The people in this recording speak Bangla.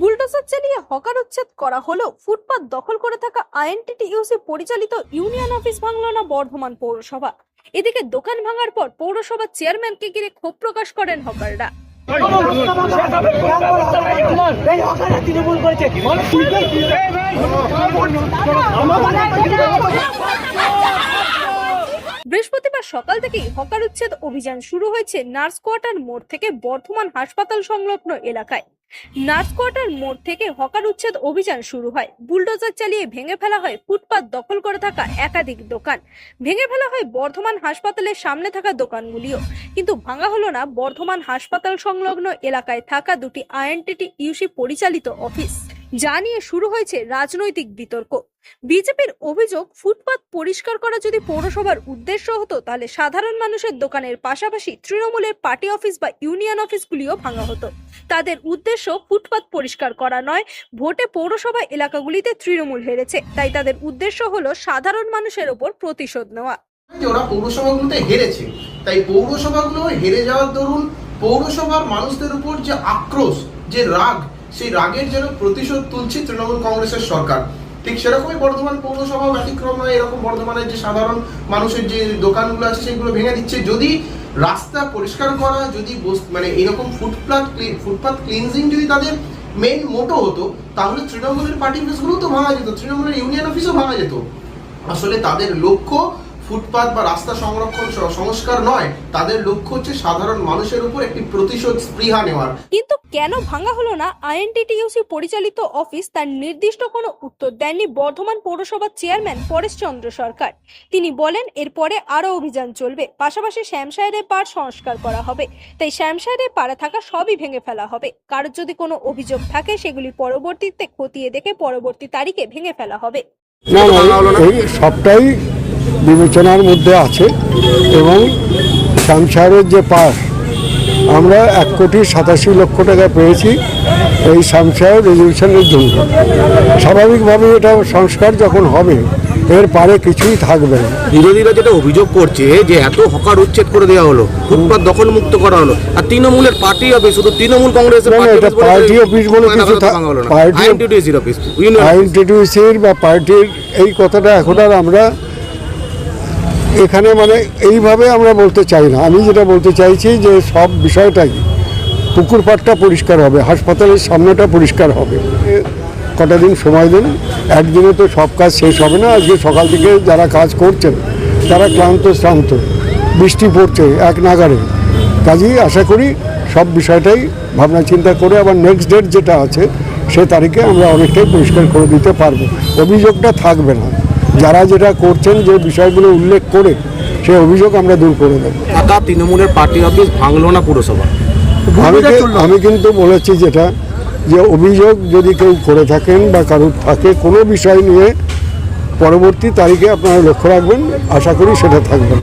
বুলডোজার চালিয়ে হকার উচ্ছেদ করা হলেও ফুটপাত দখল করে থাকা আইএনটিটিইউসি পরিচালিত ইউনিয়ন অফিস ভাঙল না বর্ধমান পৌরসভা এদিকে দোকান ভাঙার পর পৌরসভার চেয়ারম্যানকে ঘিরে ক্ষোভ প্রকাশ করেন হকাররা তৃণমূল করেছে সকাল থেকেই হকার উচ্ছেদ অভিযান শুরু হয়েছে নার্স কোয়ার্টার মোড় থেকে বর্ধমান হাসপাতাল সংলগ্ন এলাকায়। নার্স কোয়ার্টার মোড় থেকে হকার উচ্ছেদ অভিযান শুরু হয়। বুলডোজার চালিয়ে ভেঙে ফেলা হয় ফুটপাত দখল করে থাকা একাধিক দোকান। ভেঙে ফেলা হয় বর্ধমান হাসপাতালের সামনে থাকা দোকানগুলিও। কিন্তু ভাঙা হলো না, বর্ধমান হাসপাতাল সংলগ্ন এলাকায় থাকা দুটি আইএনটিটি ইউসি পরিচালিত অফিস। যা নিয়ে শুরু হয়েছে রাজনৈতিক বিতর্ক। বিজেপির অভিযোগ, ফুটপাত পরিষ্কার করা যদি পৌরসভার উদ্দেশ্য হতো, তাহলে সাধারণ মানুষের দোকানের পাশাপাশি তৃণমূলের পার্টি অফিস বা ইউনিয়ন অফিসগুলিও ভাঙা হতো। তাদের উদ্দেশ্য ফুটপাত পরিষ্কার করা নয়, ভোটে পৌরসভা এলাকাগুলিতে তৃণমূল হেরেছে। তাই তাদের উদ্দেশ্য হলো সাধারণ মানুষের ওপর প্রতিশোধ নেওয়া। ওরা পৌরসভাগুলোতে হেরেছে। তাই পৌরসভাগুলো হেরে যাওয়ার দরুন পৌরসভার মানুষদের উপর যে আক্রোশ, যে রাগ সেই রাগের যেন প্রতিশোধ তুলছে তৃণমূল কংগ্রেসের সরকার। ঠিক সেরকমই বর্ধমান পৌরসভা ব্যতিক্রম নয়। এরকম বর্ধমানের যে সাধারণ মানুষের যে দোকানগুলো আছে, সেগুলো ভেঙে দিচ্ছে। যদি রাস্তা পরিষ্কার করা, যদি মানে এরকম ফুটপাথ ফুটপাথ ক্লিনজিং যদি তাদের মেন মোটো হতো, তাহলে তৃণমূলের পার্টি অফিসগুলো তো ভাঙা যেত। তৃণমূলের ইউনিয়ন অফিসও ভাঙা যেত। আসলে তাদের লক্ষ্য ফুটপাত বা রাস্তা সংরক্ষণ সংস্কার নয় তাদের লক্ষ্য হচ্ছে সাধারণ মানুষের উপর একটি প্রতিশোধ স্পৃহা নেওয়ার। কিন্তু কেন ভাঙা হলো না? আইএনটিটিইউসি পরিচালিত অফিস তার নির্দিষ্ট কোনো উত্তর দেননি বর্ধমান পৌরসভার চেয়ারম্যান পরেশ চন্দ্র সরকার। তিনি বলেন এরপরে আরও অভিযান চলবে। পাশাপাশি শ্যামশাহের পাড় সংস্কার করা হবে। তাই শ্যামশাহের পাড়ে থাকা সবই ভেঙে ফেলা হবে। কারোর যদি কোনো অভিযোগ থাকে সেগুলি পরবর্তীতে খতিয়ে দেখে পরবর্তী তারিখে ভেঙে ফেলা হবে। না না? এই সবটাই বিবেচনার মধ্যে আছে এবং সংসারের যে পাস আমরা এক কোটি সাতাশি লক্ষ টাকা পেয়েছি এই সংসার রেজলিউশনের জন্য। স্বাভাবিকভাবে এটা সংস্কার যখন হবে এর পারে কিছুই থাকবে না। বিরোধীরা যেটা অভিযোগ করছে যে এত হকার উচ্ছেদ করে দেওয়া হলো ফুটপাত দখল মুক্ত করা হলো আর তৃণমূলের পার্টি অফিস শুধু তৃণমূল কংগ্রেসের এটা অফিস বলে পার্টি অফিস বলে কিছু পার্টি- আইএনটিটিউসির অফিস ইউনিয়ন অফিস। আইএনটিটিউসির বা পার্টির এই কথাটা এখন আর আমরা এখানে মানে এইভাবে আমরা বলতে চাই না। আমি যেটা বলতে চাইছি যে সব বিষয়টাই পুকুর পাড়টা পরিষ্কার হবে, হাসপাতালের সামনেটা পরিষ্কার হবে। কটা দিন সময় দিন, একদিনে তো সব কাজ শেষ হবে না। আজকে সকাল থেকে যারা কাজ করছেন, তারা ক্লান্ত, শ্রান্ত, বৃষ্টি পড়ছে এক নাগারে কাজেই আশা করি সব বিষয়টাই ভাবনা চিন্তা করে আবার নেক্সট ডেট যেটা আছে, সে তারিখে আমরা অনেকটাই পরিষ্কার করে দিতে পারব। অভিযোগটা থাকবে না। যারা যেটা করছেন যে বিষয়গুলো উল্লেখ করে সে অভিযোগ আমরা দূর করে দেবো। ঢাকা তৃণমূলের পার্টি অফিস ভাঙলো না পুরসভা? আমি আমি কিন্তু বলেছি যেটা যে অভিযোগ যদি কেউ করে থাকেন বা কারোর থাকে কোনো বিষয় নিয়ে পরবর্তী তারিখে আপনারা লক্ষ্য রাখবেন। আশা করি সেটা থাকবে।